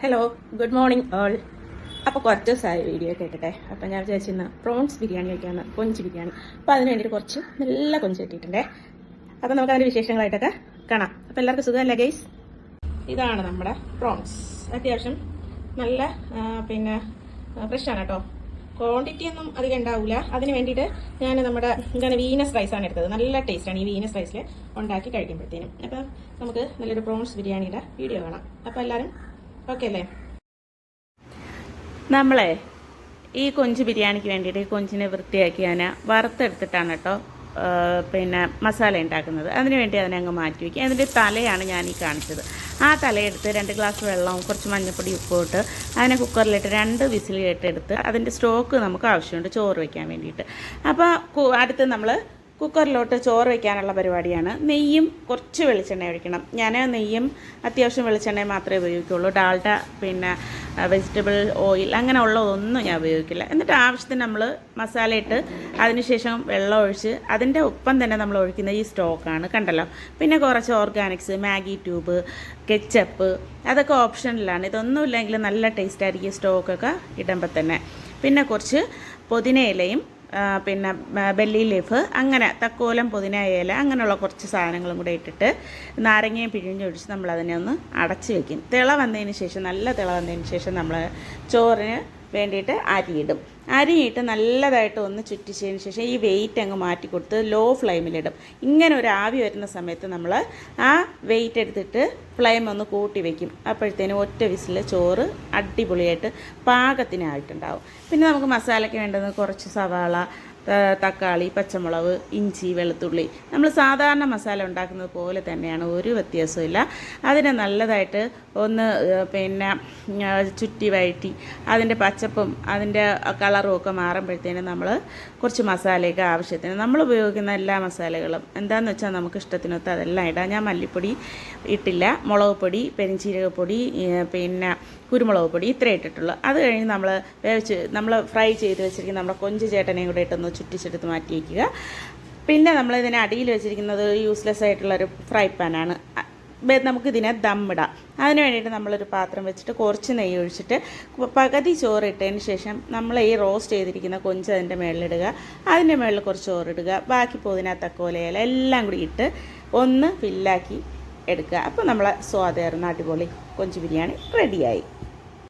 Hello good morning all അപ്പോൾ കുറച്ച് ദിവസമായി വീഡിയോ കേട്ടിട്ടെ അപ്പോൾ ഞാൻ വിചാരിച്ചിരുന്ന പ്രോൺസ് ബിരിയാണി വയ്ക്കാമെന്ന് കൊഞ്ച് ബിരിയാണി. അപ്പോൾ അതിന് വേണ്ടിയിട്ട് കുറച്ച് നല്ല കൊഞ്ച് കിട്ടിയിട്ടുണ്ടേ. അപ്പോൾ നമുക്ക് അതിന്റെ വിശേഷങ്ങളായിട്ടൊക്കെ കാണാം. അപ്പോൾ എല്ലാവർക്കും സുഖമല്ലേ ഗൈസ് ഇതാണ് നമ്മുടെ പ്രോൺസ് അത്യാവശ്യം നല്ല പിന്നെ ഫ്രഷാണ് കേട്ടോ. ക്വാണ്ടിറ്റി ഒന്നും അധികം ഉണ്ടാവില്ല അതിന് വേണ്ടിയിട്ട് ഞാൻ നമ്മുടെ എന്താണ് വീനസ് റൈസാണ് എടുത്തത്. നല്ല ടേസ്റ്റാണ് ഈ വീനസ് റൈസിൽ ഉണ്ടാക്കി കഴിക്കുമ്പോഴത്തേനും. അപ്പം നമുക്ക് നല്ലൊരു പ്രോൺസ് ബിരിയാണിയുടെ വീഡിയോ കാണാം. അപ്പോൾ എല്ലാവരും ഓക്കെ അല്ലേ നമ്മളെ ഈ കൊഞ്ച് ബിരിയാണിക്ക് വേണ്ടിയിട്ട് ഈ കൊഞ്ചിനെ വൃത്തിയാക്കി ഞാൻ വറുത്തെടുത്തിട്ടാണ് കേട്ടോ പിന്നെ മസാല ഉണ്ടാക്കുന്നത്. അതിന് വേണ്ടി അതിനെ അങ്ങ് മാറ്റി വയ്ക്കുക. അതിന്റെ തലയാണ് ഞാൻ ഈ കാണിച്ചത്. ആ തലയെടുത്ത് രണ്ട് ഗ്ലാസ് വെള്ളവും കുറച്ച് മഞ്ഞപ്പൊടി ഉപ്പും ഇട്ട് അതിനെ കുക്കറിലിട്ട് രണ്ട് വിസിൽ കേട്ടെടുത്ത് അതിന്റെ സ്റ്റോക്ക് നമുക്ക് ആവശ്യമുണ്ട് ചോറ് വയ്ക്കാൻ വേണ്ടിയിട്ട്. അപ്പോൾ അടുത്ത് നമ്മൾ കുക്കറിലോട്ട് ചോറ് വയ്ക്കാനുള്ള പരിപാടിയാണ്. നെയ്യും കുറച്ച് വെളിച്ചെണ്ണ ഒഴിക്കണം. ഞാൻ നെയ്യും അത്യാവശ്യം വെളിച്ചെണ്ണ മാത്രമേ ഉപയോഗിക്കുള്ളൂ. ഡാൽഡ പിന്നെ വെജിറ്റബിൾ ഓയിൽ അങ്ങനെയുള്ളതൊന്നും ഞാൻ ഉപയോഗിക്കില്ല. എന്നിട്ട് ആവശ്യത്തിന് നമ്മൾ മസാല ഇട്ട് അതിനുശേഷം വെള്ളം ഒഴിച്ച് അതിന്റെ ഒപ്പം തന്നെ നമ്മൾ ഒഴിക്കുന്ന ഈ സ്റ്റോക്കാണ് കണ്ടല്ലോ. പിന്നെ കുറച്ച് ഓർഗാനിക്സ് മാഗി ട്യൂബ് കെച്ചപ്പ് അതൊക്കെ ഓപ്ഷനിലാണ്. ഇതൊന്നും ഇല്ലെങ്കിൽ നല്ല ടേസ്റ്റ് ആയിരിക്കും സ്റ്റോക്കൊക്കെ ഇടുമ്പോൾ തന്നെ. പിന്നെ കുറച്ച് പുതിന ഇലയും ആ, പിന്നെ ബെല്ലി ലീഫ് അങ്ങനെ തക്കോലം പുതിന ഇല അങ്ങനെയുള്ള കുറച്ച് സാധനങ്ങളും കൂടെ ഇട്ടിട്ട് നാരങ്ങയും പിഴിഞ്ഞൊഴിച്ച് നമ്മൾ അതിനെ ഒന്ന് അടച്ച് വെക്കും. തിള വന്നതിന് ശേഷം നല്ല തിള വന്നതിന് ശേഷം നമ്മൾ ചോറിന് വേണ്ടിയിട്ട് അരിയിടും. അരിയിട്ട് നല്ലതായിട്ട് ഒന്ന് ചുറ്റിച്ചതിന് ശേഷം ഈ വെയിറ്റ് അങ്ങ് മാറ്റി കൊടുത്ത് ലോ ഫ്ലെയിമിലിടും ഇങ്ങനെ ഒരു ആവി വരുന്ന സമയത്ത് നമ്മൾ ആ വെയിറ്റ് എടുത്തിട്ട് ഫ്ലെയിം ഒന്ന് കൂട്ടി വയ്ക്കും അപ്പോഴത്തേനും ഒറ്റ വിസിൽ ചോറ് അടിപൊളിയായിട്ട് പാകത്തിനായിട്ടുണ്ടാവും. പിന്നെ നമുക്ക് മസാലയ്ക്ക് വേണ്ടത് കുറച്ച് സവാള തക്കാളി പച്ചമുളക് ഇഞ്ചി വെളുത്തുള്ളി. നമ്മൾ സാധാരണ മസാല ഉണ്ടാക്കുന്നത് പോലെ തന്നെയാണ് ഒരു വ്യത്യാസമില്ല അതിനെ നല്ലതായിട്ട് ഒന്ന് പിന്നെ ചുറ്റി വഴറ്റി അതിന്റെ പച്ചപ്പും അതിന്റെ കളറും ഒക്കെ മാറുമ്പോഴത്തേനും നമ്മൾ കുറച്ച് മസാലയൊക്കെ ആവശ്യത്തിന് നമ്മൾ ഉപയോഗിക്കുന്ന എല്ലാ മസാലകളും എന്താണെന്ന് വെച്ചാൽ നമുക്ക് ഇഷ്ടത്തിനൊത്ത് അതെല്ലാം ഇടാം. ഞാൻ മല്ലിപ്പൊടി ഇട്ടില്ല മുളക് പൊടി പെരിഞ്ചീരകപ്പൊടി പിന്നെ കുരുമുളക് പൊടി ഇത്രേ ഇട്ടിട്ടുള്ളൂ. അത് കഴിഞ്ഞ് നമ്മൾ വേവിച്ച് നമ്മൾ ഫ്രൈ ചെയ്ത് വെച്ചിരിക്കുന്ന നമ്മുടെ കൊഞ്ച് ചേട്ടനെയും കൂടെ ഇട്ടൊന്ന് ചുറ്റിച്ചെടുത്ത് മാറ്റി വയ്ക്കുക പിന്നെ നമ്മൾ ഇതിനെ അടിയിൽ വെച്ചിരിക്കുന്നത് യൂസ്ലെസ് ആയിട്ടുള്ളൊരു ഫ്രൈ പാനാണ് നമുക്കിതിനെ ദമ്മിടാം അതിന് വേണ്ടിയിട്ട് നമ്മളൊരു പാത്രം വെച്ചിട്ട് കുറച്ച് നെയ്യ് ഒഴിച്ചിട്ട് പകുതി ചോറ് ഇട്ടതിന് ശേഷം നമ്മൾ ഈ റോസ്റ്റ് ചെയ്തിരിക്കുന്ന കൊഞ്ച് അതിന്റെ മുകളിലിടുക അതിന്റെ മുകളിൽ കുറച്ച് ചോറിടുക ബാക്കി പുതിന തക്കോലയില എല്ലാം കൂടി ഇട്ട് ഒന്ന് ഫില്ലാക്കി എടുക്കുക. അപ്പോൾ നമ്മളെ സ്വാദേറുന്ന അടിപൊളി കൊഞ്ച് ബിരിയാണി റെഡിയായി